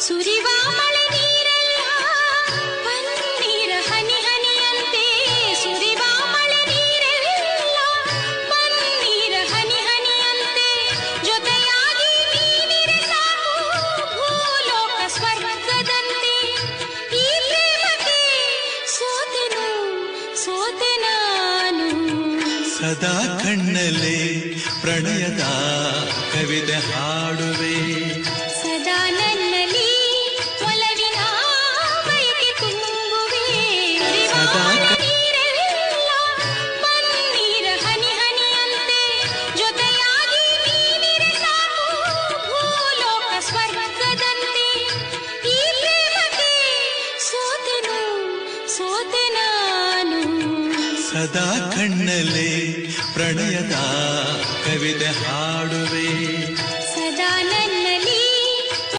ಸುರಿವ ಮಳೆ ನೀರೆಲ್ಲ ಪನ್ನೀರ ಹನಿ ಹನಿಯಂತೆ. ಸುರಿವ ಮಳೆ ನೀರೆಲ್ಲ ಪನ್ನೀರ ಹನಿ ಹನಿಯಂತೆ. ಜೊತೆಯಾಗಿ ಭೂಲೋಕ ಸ್ವರ್ಗದಂತೆ. ಈ ಸದಾ ಪ್ರಣಯದ ಕವಿತೆ ಹಾಡುವೆ. ಸದಾ ಕಣ್ಣಲ್ಲಿ ಪ್ರಣಯದ ಕವಿತೆ ಹಾಡುವೆ.